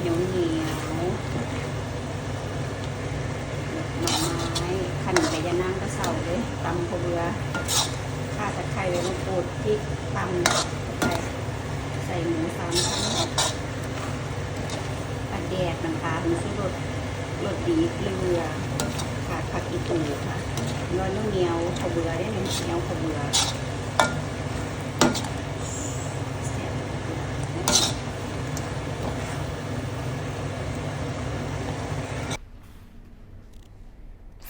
เหนียวเหนียวหน่อไม้ขนมไก่ยานางกระเสาเลยตำข้าวเบือข้าตะไคร้ใบมะกรูดพริกตำใส่ใส่หมูสามชั้นปลาแดกน้ำปลาถึงที่รสรสดีเกลือขาดผักอีตูค่ะน้อยเหนียวข้าวเบือได้เหนียวข้าวเบือแซ่บ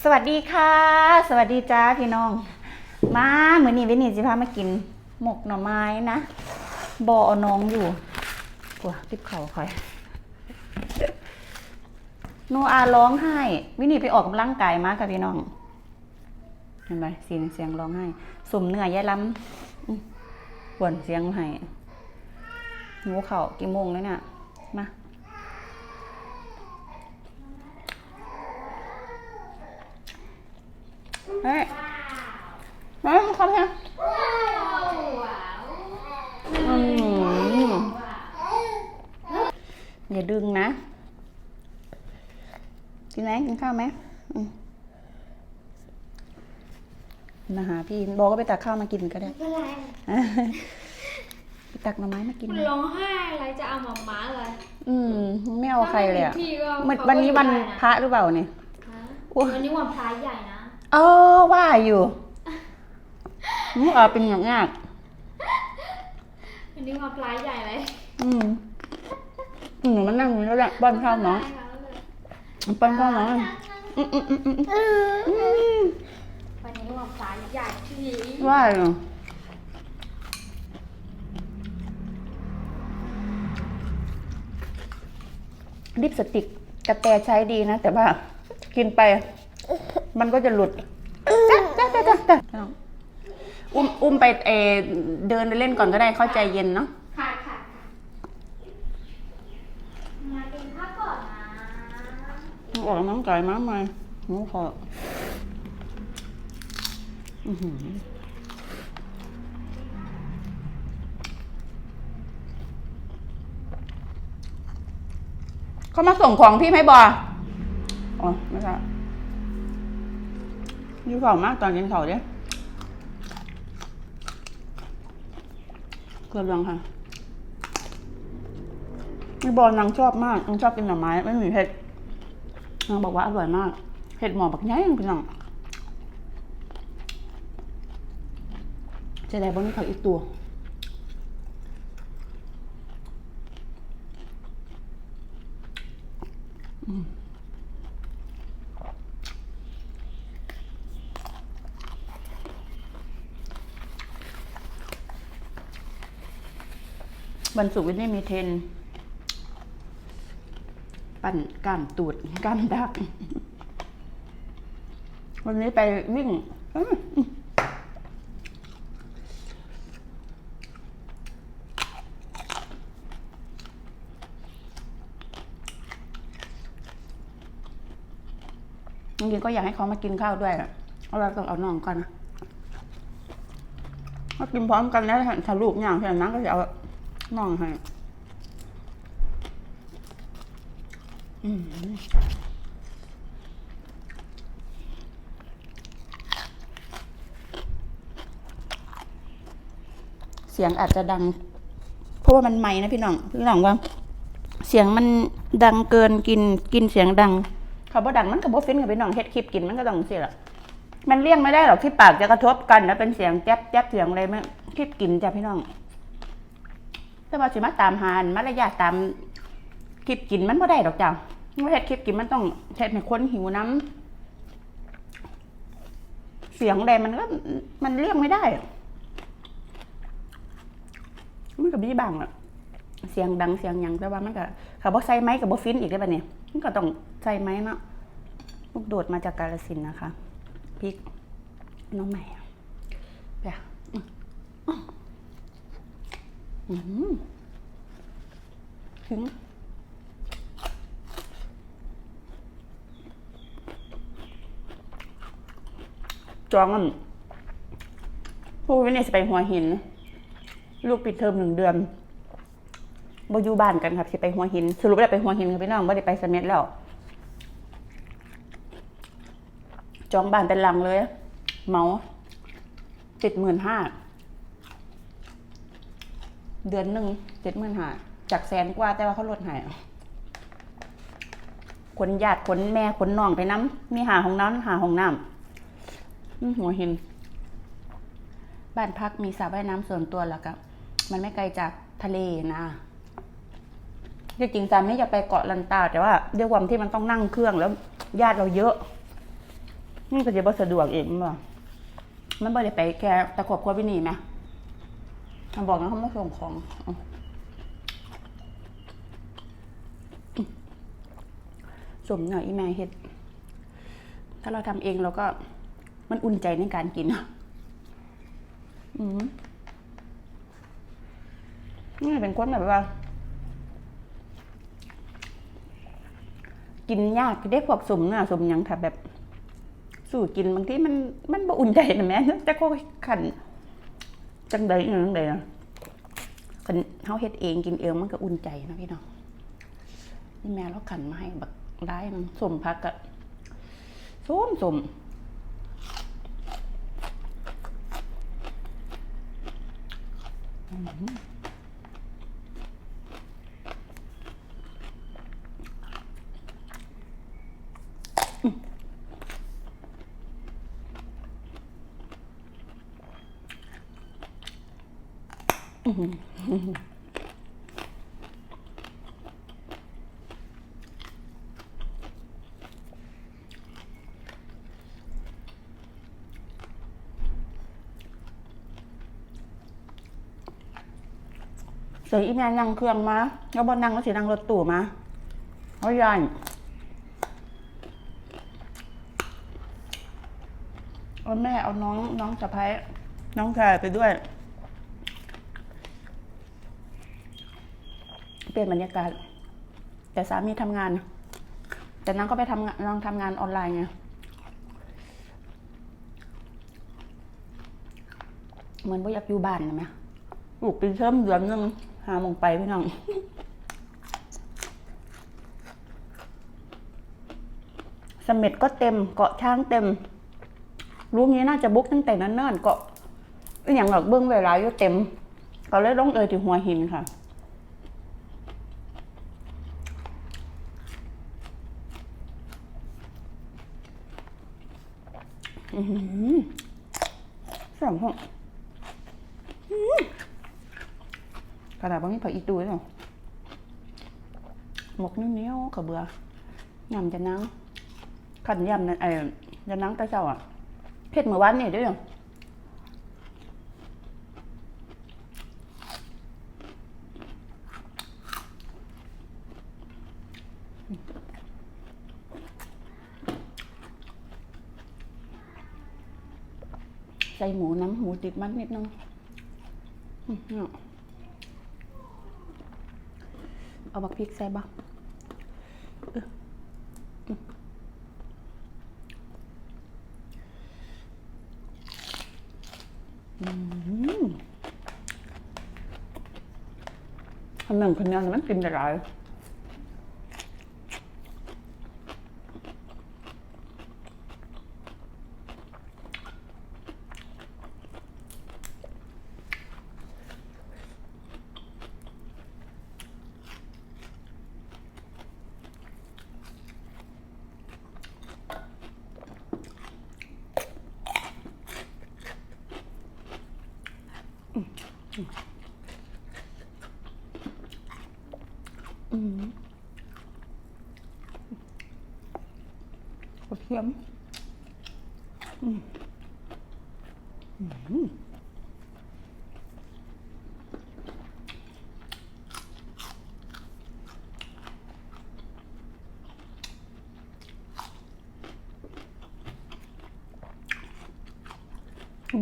ส วัสดีค่ะ สวัสดีจ้าพี่น้อง มาเหมือนนี้วินิจิพามากิน หมกหน่อไม้นะบออน้องอยู่กลัวติบเข่าคอย โนอาร้องไห้ วินิไปออกกำลังกายมาค่ะพี่น้อง เห็นไหมเสียงเสียงร้องไห้สมเหนื่อยยายล้ำปวนเสียงให้หิวเข่ากี่โมงแล้วเนี่ยมา เฮ้ยมามาครับเนี่ยอืมอย่า ดึงนะ กินไหมกินข้าวไหมอืมมาหาพี่บอกก็ไปตักข้าวมากินก็ได้เป็นไรไปตักหน่อไม้มากินคุณนะร้องไห้อะไรจะเอาหมาม้าอะไรอืมไม่เอาใครเลยอะถ้าไม่มีที่ก็มันเขาก็วันนี้วันอยู่ได้นะพระหรือเปล่าเนี่ยฮะโอ้ยวันนี้วันพระใหญ่นะเออว่าอยู่มึงเออเป็นอย่างยากวันนี้วันพระใหญ่เลยอืม อืมมันนั่งอยู่แล้วแหละบ้านข้าวน้องปั้นข้าวหน่อยอืมอืมอืมอืมอืมวันนี้วันพระใหญ่ที่ว่าอยู่ลิปสติกกระแตใช้ดีนะ แต่ว่ากินไป มันก็จะหลุดจ้ะจ้ะจ้ะจ้ะจ้ะอุ้มอุ้มไปเออเดินเล่นก่อนก็ได้เข้าใจเย็นเนาะค่ะค่ะมากินข้าวก่อนนะ ออกน้ำไก่มาใหม่หนูขออือหือเขามาส่งของพี่ไหมบออ๋อไม่ใช่ยี่เข่ามากตอนกินเข่าเนี่ยเกลือยังค่ะนี่บอลนางชอบมากนางชอบกินหน่อไม้ ไม่มีเผ็ด นางบอกว่าอร่อยมากเห็ดหมอบักย่างพี่น้องจะได้บนนี้เขาอีกตัววันศุกร์วันนี้มีเทน ปั่นก้ามตูดก้ามดัก วันนี้ไปวิ่งจริงๆก็อยากให้เขามากินข้าวด้วยอะเอาเราต้องเอาน้องก่อนนะถ้ากินพร้อมกันแล้วถ้าลูกอย่างเพียงนั้นก็จะเอาน้องให้อืม เสียงอาจจะดัง เพราะว่ามันไม่นะพี่น้อง พี่น้องว่า เสียงมันดังเกินกินกินเสียงดังเขาบ่ดังมันกับบ่ฟินกับพี่น้องเฮ็ดคลิปกินมันก็ต้องเสียละมันเลี่ยงไม่ได้หรอกที่ปากจะกระทบกันแล้วเป็นเสียงแจ๊บแจ๊บเสียงอะไรไหมคลิปกินจ้ะพี่น้อง แต่ว่าสิมาตามหานมารยาตามคลิปกินมันบ่ได้ดอกจ้าะว่าเฮ็ดคลิปกินมันต้องเฮ็ดให้คนหิวน้ำเสียงใดมันก็มันเลี่ยงไม่ได้มันก็มีบางอะเสียงดังเสียงยังแต่ว่ามันก็เขาบอกใส่ไม้กับบ่ฟินอีกได้ปะเนี่ยมันก็ต้องใส่ไม้เนาะลูกโดดมาจากกาลสินนะคะพริกน้องใหม่อะเดี๋ยวอื้อหือถึง จองมันผู้วินิจไปหัวหิน ลูกปิดเทอมหนึ่งเดือนบอยู่บ้านกันครับสิไปหัวหินสรุปได้ไปหัวหินกับพี่น้องไม่ได้ไปเสม็ดแล้วจองบ้านเป็นหลังเลย เมาเจ็ดหมื่นห้าเดือนหนึ่งเจ็ดหมื่นห้าจากแสนกว่าแต่ว่าเขาลดให้ขนญาติขนแม่ขนน้องไปน้ำมีหาห้องน้ำหาห้องน้ำ หัวหิน บ้านพักมีสระว่ายน้ำส่วนตัวแล้วก็มันไม่ไกลจากทะเลนะจริงจำไม่อยากไปเกาะลันตา แต่ว่าด้วยความที่มันต้องนั่งเครื่องแล้วญาติเราเยอะมันก็จะบ่สะดวกเองมั้งมันบ่ได้ไปแค่ตะขบครัววินีไหมมันบอกนะเขาไม่ส่งของสมหน่อยอีแม่เฮ็ด ถ้าเราทำเองเราก็ มันอุ่นใจในการกินอะอืมนี่เป็นคนแบบว่า กินยากได้พวกสมเนื้อสมยังค่ะแบบ สู่กินบางทีมันมันบ่อุ่นใจนะแม่แต่ก็ขันจังใดอหยังใดนะขันเฮาเฮ็ดเองกินเองมันก็อุ่นใจนะพี่น้องนี่แม่เราขันมาให้บักร้มันสมพักอะส้มสม เสียอีแม่นั่งเครื่องมาแล้วบอนั่งก็สินั่งรถตู้มาเขาย่านเอาแม่เอาน้องน้องสะพ้ายน้องชายไปด้วย เปลี่ยนบรรยากาศ แต่สามีทำงาน แต่น้องก็ไปทำงานน้องทำงานออนไลน์ไงเหมือนว่าอยากอยู่บ้านนะไหมลูกปีเทอมเดือนหนึง หาโมงไปพี่น้องสม็ดก็เต็มเกาะช้างเต็ม รู้งี้น่าจะบุกตั้งแต่นั้นเนิ่นๆเกาะอย่างหรอกเบื้องเวลาอยู่เต็ม ก็เลยต้องเอ่ยถึงหัวหินค่ะอือหือสองห้อง ขนาดบางทีผักอีตูเลยเนาะหมกนิ่วๆกับเบื่อยำจะนังขันยำนั่นไอ้จะนังตาเจ้าอะเผ็ดเมื่อวานนี่ด้วยเนาะใส่หมูน้ำหมูติดมันนิดนึงอืม เอาบักพริกใส่บ่เอออืมอืมอันหนึ่งคนนี้มันกินได้หลาย กระเทียมอืมอืม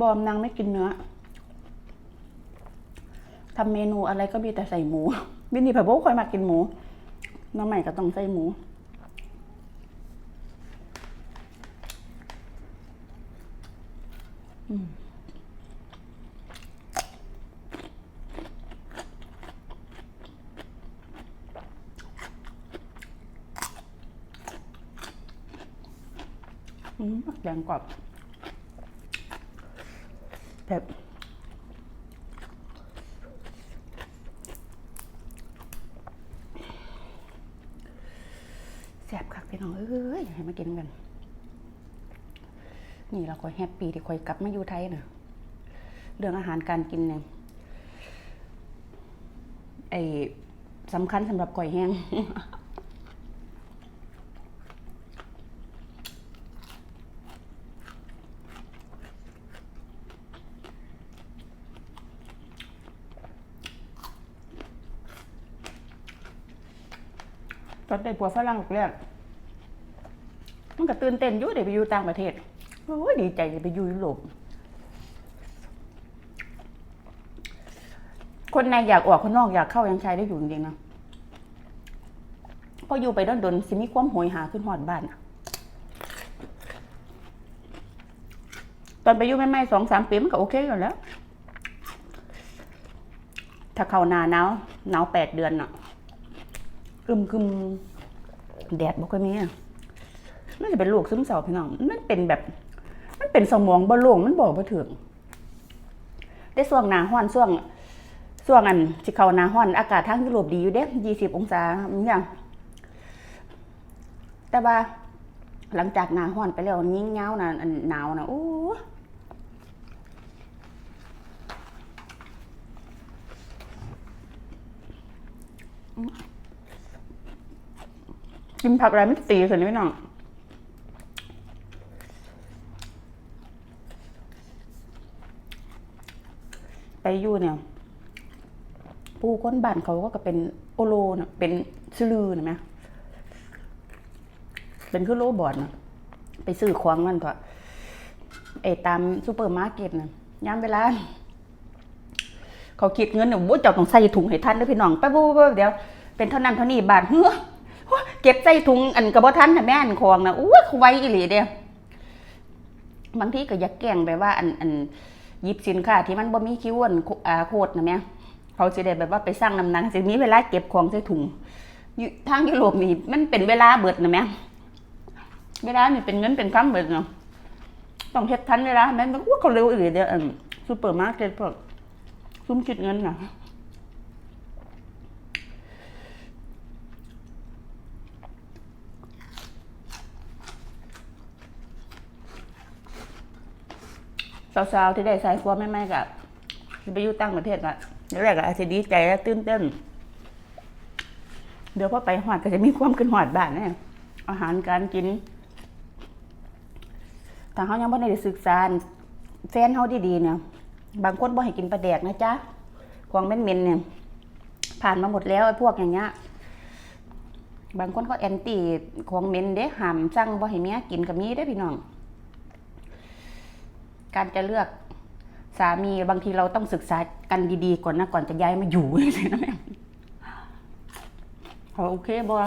บอมนางไม่กินเนื้อ ทำเมนูอะไรก็มีแต่ใส่หมูวินนี่ผัโบุ้คอยมากินหมูน้องใหม่ก็ต้องใส่หมูอืมแกงกรอบแบบ ให้มากินกัน นี่เราคอยแฮปปี้ที่คอยกลับมาอยู่ไทยนะเรื่องอาหารการกินเนี่ยไอสำคัญสำหรับก่อยแห้งตอนได้ผัวฝรั่งแรก มันก็ตื่นเต้นอยู่ได้ไปอยู่ต่างประเทศโอ้ยดีใจจะไปอยู่ยุโรปคนในอยากออกคนนอกอยากเข้ายังใช้ได้อยู่จริงๆนะพออยู่ไปดนๆสิมีความโหยหาขึ้นหอดบ้านตอนไปอยู่ไม่ไม่สองสามปีมันก็โอเคอยู่แล้ว ถ้าเข้านาหนาวหนาวแปดเดือนอะกึมกึมแดดบ่ค่อยมีอะ มันจะเป็นโรคซึมเศร้าพี่น้อง มันเป็นแบบ มันเป็นสมองบ่โล่งมันบอกบ่ถึงได้ช่วงหนาร้อนช่วงช่วงอันสิเขาหนาร้อน อากาศทางยุโรปดีอยู่เด้20องศามันยังแต่ว่าหลังจากหนาร้อนไปแล้วยิ่งเงาน่ะหนาวน่ะโอ้กินผักอะไรไม่ตีสิพี่น้อง ไปอยู่เนี่ย ผู้คนบ้านเขาก็เป็นโอโลนะเป็นชื่อลือนะไหมเป็นคือโลบอดนะไปซื้อของมันเถอะไอ้ตามซูเปอร์มาร์เก็ตนะย้ำเวลาเขาคิดเงินเนี่ยว่าเจ้าต้องใส่ถุงให้ทันด้วยพี่น้องไปปุ๊บเดี๋ยวเป็นเท่านั้นเท่านี้บาทเฮ้อเก็บใส่ถุงอันกระบอกทันนะแม่อันของนะอู้ไวอีหลีเดียวบางทีก็อยากแกงแบบว่าอันอัน หยิบสินค้าที่มันบ่มีคิวอันอ่าโคดนะแม่เขาจะได้แบบว่าไปสร้างน้ำหนักสิมีเวลาเก็บของใส่ถุงทางยุโรปนี่มันเป็นเวลาเบิดนะแม่เวลานี่เป็นเงินเป็นคำเบิดเนาะต้องเฮ็ดทันเวลาแม่นว่าเขาเร็วอื่นเดียวซูเปอร์มาร์เก็ตพวกซุ้มคิดเงินน่ะ สาวๆที่ได้สายฟัวแม่ๆกับไปอยู่ต่างประเทศอะเดี๋ยวแรกก็อาจจะดีใจและตื่นเต้น เดี๋ยวพอไปหอดก็จะมีความขึ้นหอดบ้านเนี่ยอาหารการกินถ้าเขายังไม่ได้ศึกษาแฟนเขาดีๆเนี่ยบางคนบ่ให้กินปลาแดกนะจ๊ะของเม็นๆเนี่ย ผ่านมาหมดแล้วไอ้พวกอย่างเงี้ยบางคนก็แอนตี้ของเม็นเด้หามสั่งบ่ให้เมียกินกับมีได้พี่น้อง การจะเลือกสามีบางทีเราต้องศึกษากันดีๆก่อนนะก่อนจะย้ายมาอยู่เลยนะแม่เขาโอเคบอ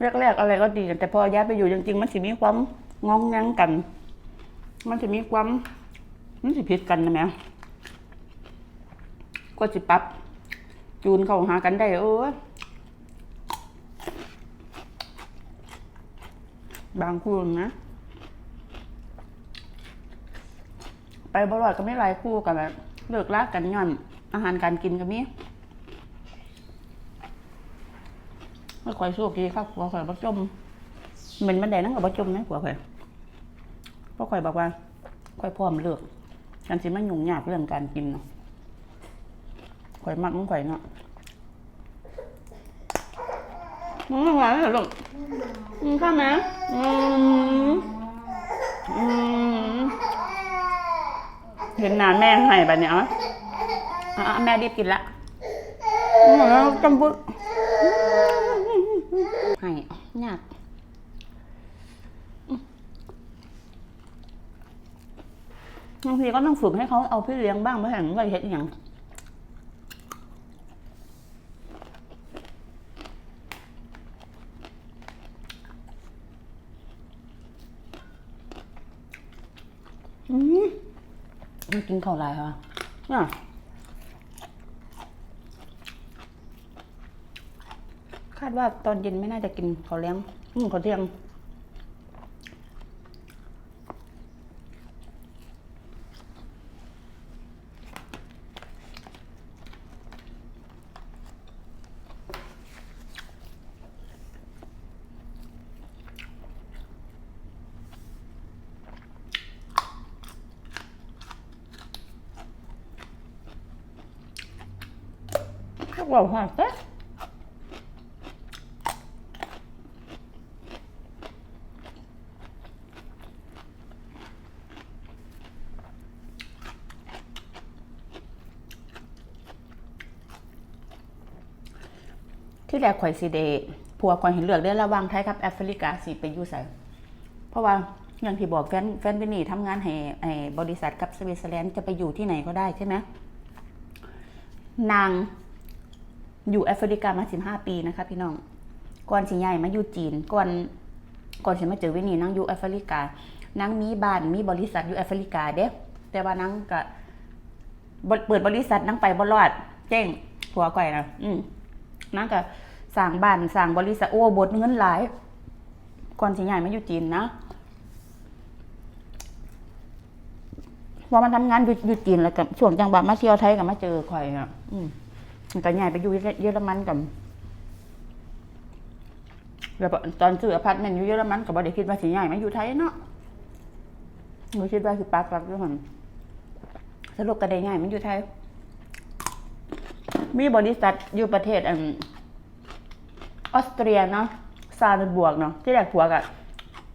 แรกๆอะไรก็ดี แต่พอย้ายไปอยู่จริงๆ มันสิมีความงองแงงกัน มันจะมีความมันสิผิดกันนะแม่ก็สิปรับจูนเข้าหากันได้เออ บางคู่นะ ไปบรอดก็ไม่หลายคู่กับแบบเลิกลากกันย่อน อาหารการกินก็มีไม่ค่อยโชคดีครับผัวข่อยบัจมเหมือนมันแดงนั่งกับบัจมนะผัวข่อยเพราะข่อยบอกว่าข่อยพร้อมเลิกกันสิมันยุ่งยากเรื่องการกินเนาะข่อยมักมันข่อยเนาะมึงไม่ไหวแล้วหรอลูก อืมข้าวไหมอืมอืมเห็นหนาแม่ให้แบบเนี้ยอ๋อแม่รีบกินละอืมแล้วจำบุให้ยากบางทีก็ต้องฝึกให้เขาเอาพี่เลี้ยงบ้างไม่เห็นว่าเห็นอย่าง มักินข้าลายค่ะเน่ะคาดว่าตอนเย็นไม่น่าจะกินข้าเลี้ยงอืมข้าเที่ยง ข้าวเปล่าหอมเอ๊ะที่แรกข่อยสิเดผัวข่อยเห็นเลือกได้ระว่างไทยกับแอฟริกาสิไปยู่ใส่เพราะว่าอย่างที่บอกแฟนแฟนเบนี่ทำงานให้ไอ้บริษัทกับสวิตเซอร์แลนด์จะไปอยู่ที่ไหนก็ได้ใช่ไหมนาง อยู่แอฟริกามาสิบห้าปีนะคะพี่น้องก่อนสิย้ายมาอยู่จีนก่อนก่อนสิมาเจอวินี่นั่งอยู่แอฟริกานั่งมีบ้านมีบริษัทอยู่แอฟริกาเด้แต่ว่านั่งก็บ่เปิดบริษัทนั่งไปบรอดเจ๊งผัวก่อยนะอืมนั่งก็สร้างบ้านสร้างบริษัทโอ้บทเงินหลายก่อนสิย้ายมาอยู่จีนนะพอมันทำงานอยู่จีนแล้วกับช่วงจังหวะมาเที่ยวไทยกับมาเจอข่อยอะอืม ก็ย้ายไปอยู่เยอรมันกับแล้วตอนซื้ออพาร์ตเมนต์อยู่เยอรมันก็บ่ได้คิดว่าสิย้ายมาอยู่ไทยเนาะบ่คิดว่าสิปักหลักอยู่หั่นสรุปก็ได้ย้ายมาอยู่ไทย มีบริษัทอยู่ประเทศอันออสเตรียเนาะซาลบวกเนาะที่แรกผัวกะ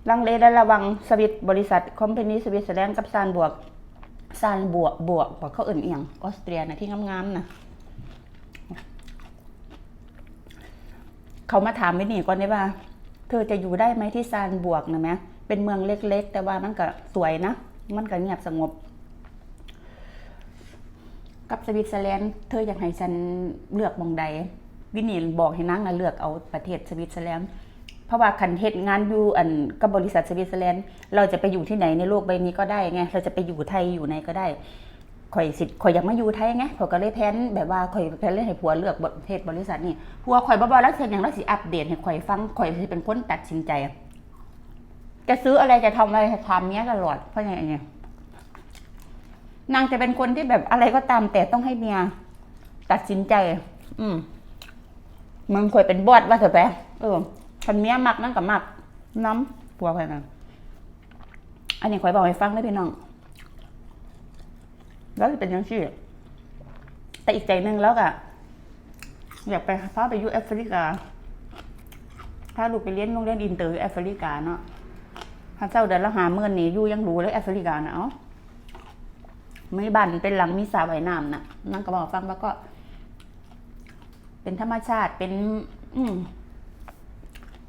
ลังเลได้ระวังสวิตบริษัทคอมพานีสวิตเซอร์แลนด์กับซานบวกซานบวกบวกบอกเขาเอื่นเอียงออสเตรียนะที่งามๆนะ เขามาถามไม่หนีก่อนได้ว่า เธอจะอยู่ได้ไหมที่ซานบวกนะแม่เป็นเมืองเล็ก ๆ แต่ว่ามันก็สวยนะ มันก็เงียบสงบ กับสวิตเซอร์แลนด์เธออยากให้ฉันเลือกมองใด วินีบอกให้นางนะเลือกเอาประเทศสวิตเซอร์แลนด์เพราะว่าคันเฮ็ดงานอยู่อันกับบริษัทสวิตเซอร์แลนด์เราจะไปอยู่ที่ไหนในโลกใบนี้ก็ได้ไงเราจะไปอยู่ไทยอยู่ไหนก็ได้ ข่อยสิข่อยอยากมาอยู่ไทยไงข่อยก็เลยแพนแบบว่าข่อยแพนเลยให้ผัวเลือกประเทศบริษัทนี่ผัวข่อยบ่บ่แล้วเสร็จอย่างแล้วสิอัปเดตให้ข่อยฟังข่อยสิเป็นคนตัดสินใจจะซื้ออะไรจะทำอะไรจะทำเนี้ยตลอดเพราะไงไงนางจะเป็นคนที่แบบอะไรก็ตามแต่ต้องให้เมียตัดสินใจ อืมมึงข่อยเป็นบอดว่าเถอะไปเออคันเมียมักนั่นกับมักน้ำผัวข่อยนะอันนี้ข่อยบอกให้ฟังได้พี่น้อง แล้วจะเป็นยังชี่แต่อีกใจหนึ่งแล้วก็อยากไปพาไปยู่แอฟริกา ถ้าลูกไปเรียนโรงเรียนอินเตอร์ยุแอฟริกาเนาะถ้าเจ้าเดือนละหาเมื่นนี่ยู่ยังรู้เลยแอฟริกาเนาะมีบ้านเป็นหลังมีสระว่ายน้ำนะนั่งก็บอกฟังแล้วก็ เป็นธรรมชาติเป็น อืม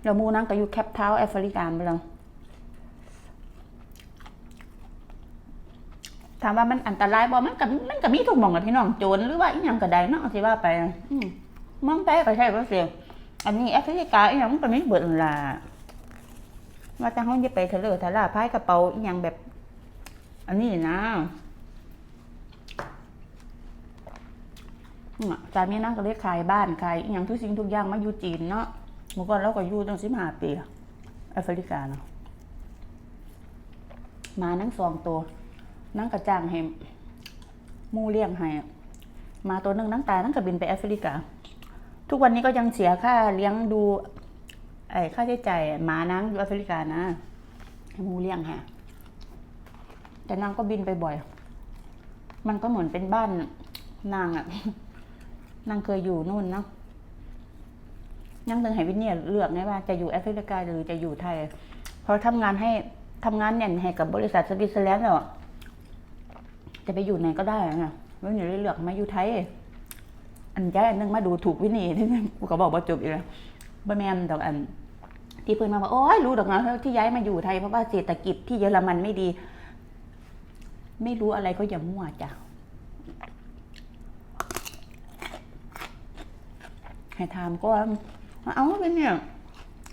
เรามูนั่งก็อยู่แคปเท้าแอฟริกาไปแล้ว ถามว่ามันอันตรายบ่มันกับมันกับมีทุกมองกับพี่น้องโจรหรือว่าอีหยังก็ได้เนาะที่ว่าไปมองแป้ก็ใช่ก็เสียอันนี้แอฟริกาอีหยังมันก็มีเบิดละว่าแต่เฮาจะไปทะเลทะลาพายกระเป๋าอีหยังแบบ อันนี้นะสามีนั่งก็เลยขายบ้านขายอีหยังทุกสิ่งทุกอย่างมาอยู่จีนเนาะเมื่อก่อนเราก็อยู่ตั้ง15ปีแอฟริกาเนาะมานั่งสองตัว นั่งกระจ้างให้มูเลี้ยงให้มาตัวหนึ่งนั่งตายนั่งกระบินไปแอฟริกา ทุกวันนี้ก็ยังเสียค่าเลี้ยงดู ไอ้ค่าใช้จ่ายหมานั่งอยู่แอฟริกานะให้มูเลี้ยงให้แต่นางก็บินไปบ่อย มันก็เหมือนเป็นบ้านนางอะนางเคยอยู่นู่นเนาะยังตึงให้วินเนี่ยเลือกไงว่าจะอยู่แอฟริกาหรือจะอยู่ไทย เพราะทำงานให้ทำงานเนี่ยให้กับบริษัทสวิตเซอร์แลนด์แล้วอะ จะไปอยู่ไหนก็ได้นะไม่อยู่ได้เลือกมาอยู่ไทย อันย้ายอันนึงมาดูถูกวินีที่กูก็บอกว่าจบอีกแล้วบ่แม่นดอกอัน ที่เพิ่นมาว่าโอ้ยรู้ดอกนะที่ย้ายมาอยู่ไทยเพราะว่าเศรษฐกิจที่เยอรมันไม่ดี ไม่รู้อะไรก็อย่ามั่วจ้ะให้ถามก็ว่าเอาเป็นเนี่ย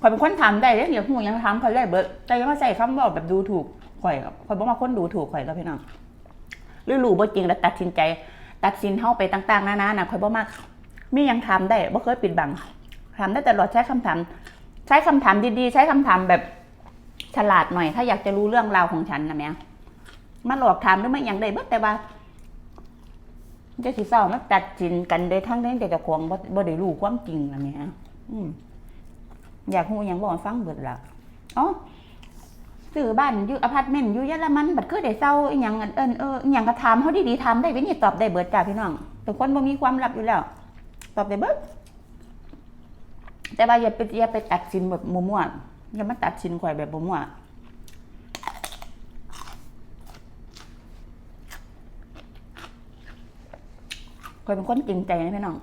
ข่อยเป็นคนถามได้เด้เดี๋ยวหูยังถามข่อยได้เบิดแต่ยังมาใส่คำบอกแบบดูถูกข่อยข่อยบอกว่าคนดูถูกข่อยแล้วพี่น้อง หรือรู้บ่จริงแล้วตัดสินใจ ตัดสินเฮาไปต่างๆนานานะข่อยบ่มักมียังถามได้บ่เคยปิดบังถามได้ตลอดใช้คำถาม ใช้คำถามดีๆ ใช้คำถามแบบฉลาดหน่อย ถ้าอยากจะรู้เรื่องราวของฉันนะแม่มาหลอกถามหรือไม่ย่างใดเบิดแต่ว่าจะสิเศร้ามาตัดสินกันโดยทั้งนั้นแต่จ้าของบ่บ่ได้รู้ความจริงนะแม่อืมอยากรู้หยังบอกฟังเบิดละอ๋อ ซื้อบ้านอยู่อพาร์ตเมนต์อยู่เยอรมันบัดคือได้เศร้าอีหยังเอิ้นเอออีหยังก็ถามเฮาดีๆถามได้เว้ยนี่ตอบได้เบิดจ้าพี่น้องเป็นคนบ่มีความลับอยู่แล้ว ตอบได้เบิดแต่ว่าอย่าไปอย่าไปตัดสินแบบมั่วๆอย่ามาตัดสินข่อยแบบมั่วข่อยเป็นคนจริงใจนะพี่น้อง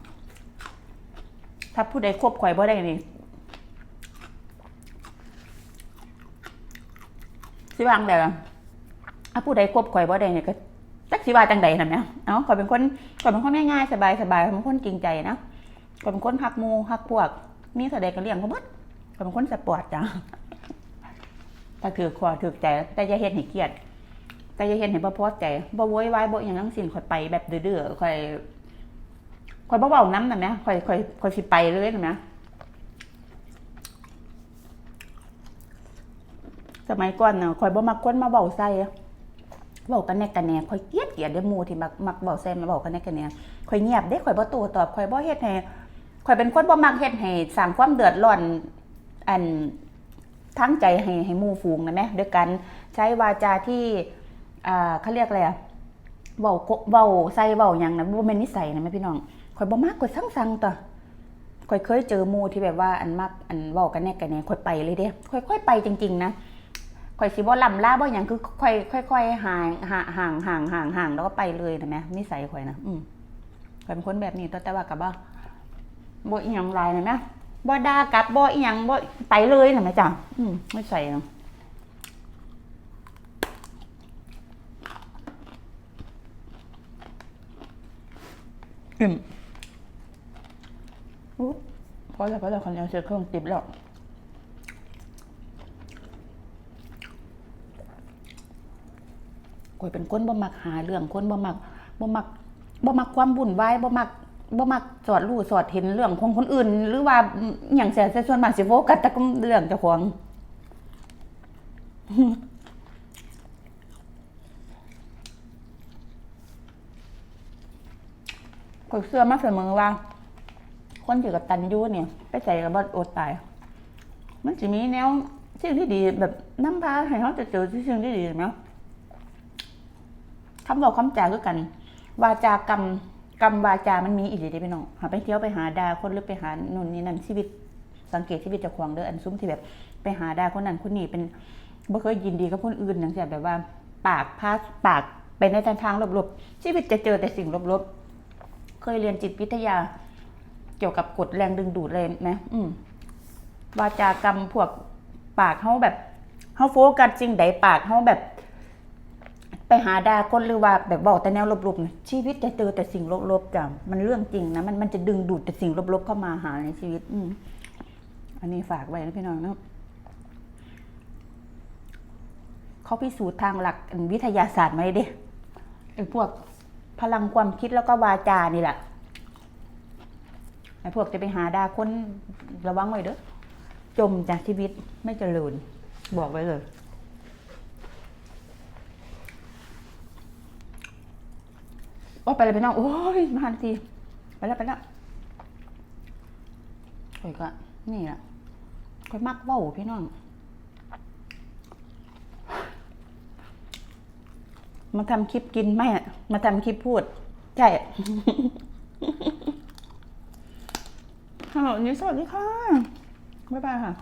ถ้าผู้ใดควบข่อยบ่ได้นี่ สิวางเดี๋ยวถ้าผู้ใดควบข่อยบ่ได้เนี่ยก็จักสิว่าจังใดนั่นเนี่เอ้าข่อยเป็นคนข่อยเป็นคนง่ายๆสบายๆข่อยเป็นคนจริงใจนะข่อยเป็นคนฮักหมู่ฮักพวกมีแสดงก็เลี้ยงเขาเบิดข่อยเป็นคนสปอร์ตจ้ะถ้าถือคอถือใจแต่อย่าเฮ็ดให้เครียดแต่อย่าเฮ็ดให้บ่พอใจบ่โวยวายบ่อหยังทั้งสิ้นข่อยไปแบบเดื้อๆข่อยข่อยบ่เว้านํนั่นแหมข่อยข่อยข่อยสิไปเลยนั่นแห สมัยก่อนน่ะข่อยบ่มักคนมาเว้าใส่เว้ากันแนกันแหน่ข่อยเกลียดเกลียดเด้หมู่ที่มักมักเว้าใส่มาเว้ากันแนกันแหน่ข่อยเงียบเด้ข่อยบ่โตตอบข่อยบ่เฮ็ดให้ข่อยเป็นคนบ่มักเฮ็ดให้สร้างความเดือดร้อนอันทั้งใจให้ให้หมู่ฝูงนะแม่ด้วยกันใช้วาจาที่อ่าเขาเรียกอะไรอะเว้าเว้าใส่เว้าหยังนะบ่แม่นนิสัยนะแม่พี่น้องข่อยบ่มักข่อยสั่งๆต่อข่อยเคยเจอหมู่ที่แบบว่าอันมักอันเว้ากันแน่กันแน่ข่อยไปเลยเด้ค่อยๆไปจริง ๆ นะ ข่อยสิบ่ลำลาบ่หยังคือค่อยค่อยห่างห่างห่างห่างห่างห่างแล้วก็ไปเลยนะแม่นิสัยข่อยนะอืมข่อยเป็นคนแบบนี้แต่ว่ากับว่บ่อีหยังลายนะแม่บ่ด่ากลับบ่อีหยังบ่ไปเลยนะแม่จ้ะอืมไม่ใส่นะอืมอพอแล้วพอแล้วคนยังเสียเครื่องติดแล้ว กอยเป็นคนบ่มักหาเรื่องคนบ่มักบ่มักบ่มักความวุ่นวายบ่มักบ่มักสอดรู้สอดเห็นเรื่องของคนอื่น หรือว่าอหย่างแสนส่วนมากสิโฟกัสแต่ก็เรื่องเจ้าของก็เชื่อมาเสมอว่า คนที่กับตันยูเนี่ย ไปใส่กับบอดตาย มันจะมีแนวสิ่งที่ดีแบบน้ำพาให้เขาจะเจอสิ่งที่ดีไหม คำบอกคำจาคือกัน วาจากรรมกรรมวาจามันมีอีกเดี๋ยวพี่น้องหาไปเที่ยวไปหาดาคนหรือไปหานู่นนี่นั่นชีวิต สังเกตชีวิตจ้าของเด้ออันซุ้มที่แบบ ไปหาดาคนนั้นคนนี้เป็นบ่เคยยินดีกับคนอื่นอย่างเช่นแบบว่า ปากพาสปากไปในทางลบๆชีวิตจะเจอแต่สิ่งลบๆ เคยเรียนจิตวิทยา เกี่ยวกับกฎแรงดึงดูดเลยไหมอืมวาจากรรมพวกปากเขาแบบเขาโฟกัสจริงใดปากเขาแบบ ไปหาดาคนหรือว่าแบบบอกแต่แนวลบๆนะชีวิตจะเจอแต่สิ่งลบๆจ้ะมันเรื่องจริงนะมันมันจะดึงดูดแต่สิ่งลบๆเข้ามาหาในชีวิต อืมอันนี้ฝากไว้นะพี่น้องเนาะเขาพิสูจน์ทางหลักวิทยาศาสตร์มาเลยเด้ไอ้พวกพลังความคิดแล้วก็วาจานี่แหละไอ้พวกจะไปหาดาคนระวังไว้เด้อจมจากชีวิตไม่เจริญบอกไว้เลย โอ้ไปเลยไปน้องโอ้ยมาทันที ไปแล้วไปแล้วข่อยก็นี่แหละข่อยมักเว้าพี่น้อง มาทำคลิปกินไม่มาทำคลิปพูด ใช่ฮัลโหลนี่สวัสดีค่ะ บ๊ายบายค่ะ